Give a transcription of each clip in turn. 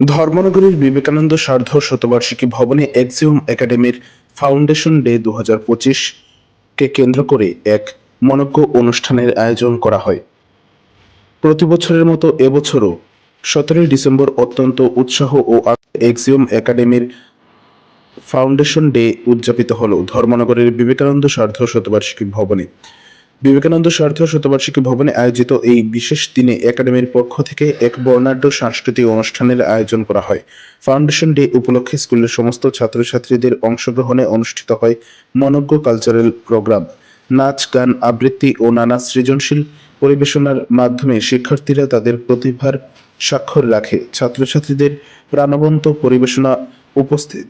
ধর্মনগরীর বিবেকানন্দ সার্ধ শতবার্ষিকী ভবনে এক্সিওম একাডেমির foundation day দু হাজার পঁচিশ কে কেন্দ্র করে এক মনজ্ঞ অনুষ্ঠানের আয়োজন করা হয়। প্রতি বছরের মতো এবছরও সতেরোই ডিসেম্বর অত্যন্ত উৎসাহ ও এক্সিওম একাডেমির ফাউন্ডেশন ডে উদযাপিত হল ধর্মনগরের বিবেকানন্দ সার্ধ শতবার্ষিকী ভবনে। বিবেকানন্দ সার্ধ শতবার্ষিকী ভবনে আয়োজিত এই বিশেষ দিনে একাডেমির পক্ষ থেকে এক বর্ণাঢ্য সাংস্কৃতিক অনুষ্ঠানের আয়োজন করা হয়। ফাউন্ডেশন ডে উপলক্ষে স্কুলের সমস্ত ছাত্রছাত্রীদের অংশগ্রহণে অনুষ্ঠিত হয় মনজ্ঞ কালচারাল প্রোগ্রাম। নাচ, গান, আবৃত্তি ও নানা সৃজনশীল পরিবেশনার মাধ্যমে শিক্ষার্থীরা তাদের প্রতিভার স্বাক্ষর রাখে। ছাত্রছাত্রীদের প্রাণবন্ত পরিবেশনা উপস্থিত।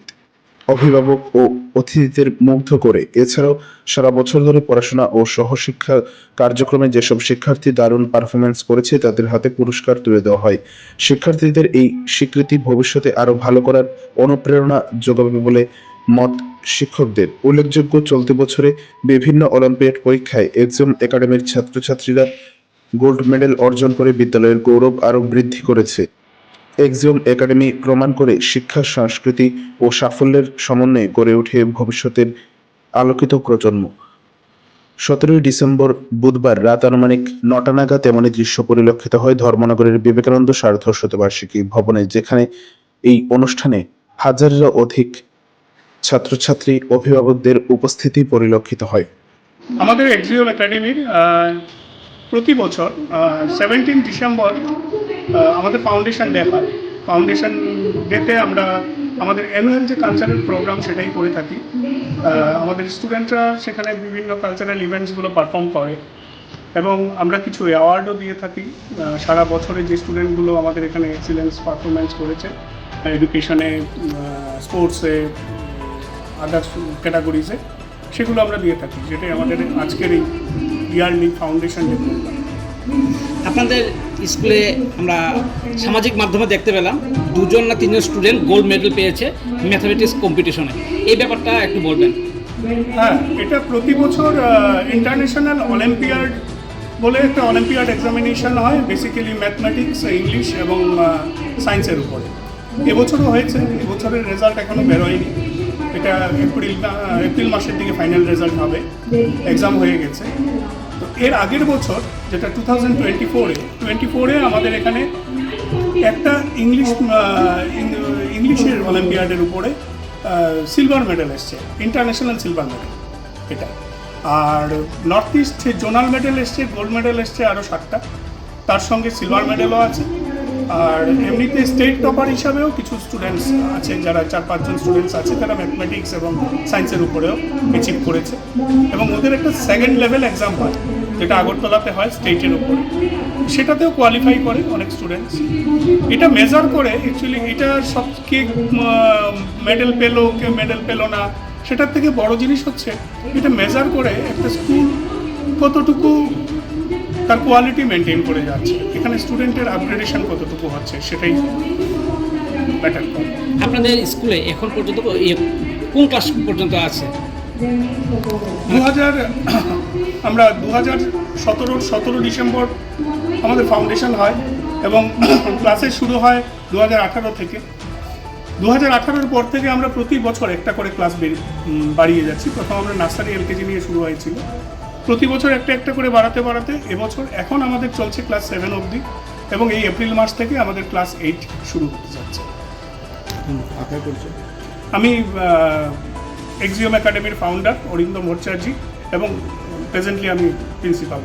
অভিভাবক ও অতিথিদের মুগ্ধ করে। এছাড়াও সারা বছর ধরে পড়াশোনা ও সহশিক্ষা কার্যক্রমে যেসব শিক্ষার্থী দারুণ পারফরমেন্স করেছে, তাদের হাতে পুরস্কার তুলে দেওয়া হয়। শিক্ষার্থীদের এই স্বীকৃতি ভবিষ্যতে আরও ভালো করার অনুপ্রেরণা যোগাবে বলে মত শিক্ষকদের। উল্লেখযোগ্য, চলতি বছরে বিভিন্ন অলিম্পিয়াড পরীক্ষায় এক্সাম একাডেমির ছাত্রছাত্রীরা গোল্ড মেডেল অর্জন করে বিদ্যালয়ের গৌরব আরও বৃদ্ধি করেছে। এক্সিওম একাডেমি প্রমাণ করে শিক্ষা, সংস্কৃতি ও সাফল্যের সমন্বয়ে গড়ে ওঠে ভবিষ্যতের আলোকিত প্রজন্ম। সতেরোই ডিসেম্বর বুধবার রাত আনুমানিক নটা নাগাদ এমনই দৃশ্য পরিলক্ষিত হয় ধর্মনগরের বিবেকানন্দ সার্ধ শতবার্ষিকী ভবনে, যেখানে এই অনুষ্ঠানে হাজারেরও অধিক ছাত্রছাত্রী, অভিভাবকদের উপস্থিতি পরিলক্ষিত হয়। আমাদের এক্সিওম একাডেমির প্রতি বছর সেভেন্টিন ডিসেম্বর আমাদের ফাউন্ডেশন ডে হয় ফাউন্ডেশন ডেতে আমরা আমাদের অ্যানুয়াল যে কালচারাল প্রোগ্রাম সেটাই করে থাকি। আমাদের স্টুডেন্টরা সেখানে বিভিন্ন কালচারাল ইভেন্টসগুলো পারফর্ম করে এবং আমরা কিছু অ্যাওয়ার্ডও দিয়ে থাকি। সারা বছরে যে স্টুডেন্টগুলো আমাদের এখানে এক্সিলেন্স পারফরমেন্স করেছে এডুকেশনে স্পোর্টসে আদার্স ক্যাটাগরিজে সেগুলো আমরা দিয়ে থাকি। যেটাই আমাদের আজকের এই ইয়ারলি ফাউন্ডেশন যে প্রোগ্রাম আপনাদের স্কুলে আমরা সামাজিক মাধ্যমে দেখতে পেলাম, দুজন না তিনজন স্টুডেন্ট গোল্ড মেডেল পেয়েছে ম্যাথামেটিক্স কম্পিটিশনে এই ব্যাপারটা একটু বলবেন। হ্যাঁ এটা প্রতি বছর ইন্টারন্যাশনাল অলিম্পিয়াড বলে একটা অলিম্পিয়াড এক্সামিনেশন হয় বেসিক্যালি ম্যাথমেটিক্স ইংলিশ এবং সায়েন্সের উপরে। এবছরও হয়েছে, এবছরের রেজাল্ট এখনও বেরোয়নি। এটা এপ্রিল এপ্রিল মাসের দিকে ফাইনাল রেজাল্ট হবে। এক্সাম হয়ে গেছে। এর আগের বছর, যেটা টু থাউজেন্ড টোয়েন্টি ফোরে টোয়েন্টি ফোরে আমাদের এখানে একটা ইংলিশ ইংলিশের অলিম্পিয়াডের উপরে সিলভার মেডেল এসছে ইন্টারন্যাশনাল সিলভার মেডেল এটা। আর নর্থ ইস্ট জোনাল মেডেল এসছে গোল্ড মেডেল এসছে আরও সাতটা। তার সঙ্গে সিলভার মেডেলও আছে। আর এমনিতে স্টেট টপার হিসাবেও কিছু স্টুডেন্টস আছে যারা চার পাঁচজন স্টুডেন্টস আছে, তারা ম্যাথমেটিক্স এবং সায়েন্সের উপরেও অ্যাচিভ করেছে। এবং ওদের একটা সেকেন্ড লেভেল এক্সাম হয়, যেটা আগরতলাতে হয় স্টেটের উপরে। সেটাতেও কোয়ালিফাই করে অনেক স্টুডেন্টস এটা মেজার করে অ্যাকচুয়ালি এটা সব কে মেডেল পেল, কে মেডেল পেল না, সেটার থেকে বড় জিনিস হচ্ছে, এটা মেজার করে একটা স্কুল কতটুকু তার কোয়ালিটি মেনটেন করে যাচ্ছে। এখানে স্টুডেন্টের আপগ্রেডেশন কতটুকু হচ্ছে সেটাই ম্যাটার করে। আপনাদের স্কুলে এখন পর্যন্ত এ- কোন ক্লাস পর্যন্ত আছে? দু হাজার আমরা দু হাজার সতেরো সতেরো ডিসেম্বর আমাদের ফাউন্ডেশন হয় এবং ক্লাসে শুরু হয় দু হাজার আঠারো থেকে। দু হাজার আঠারোর পর থেকে আমরা প্রতি বছর একটা করে ক্লাস বাড়িয়ে যাচ্ছি। প্রথম আমরা নার্সারি এলকেজি নিয়ে শুরু হয়েছিল। প্রতি বছর একটা একটা করে বাড়াতে বাড়াতে এবছর এখন আমাদের চলছে ক্লাস সেভেন অবধি এবং এই এপ্রিল মাস থেকে আমাদের ক্লাস এইট শুরু হতে যাচ্ছে। আমি এক্সিওম একাডেমির ফাউন্ডার অরিন্দ মোর্চার্জি এবং প্রেজেন্টলি আমি প্রিন্সিপাল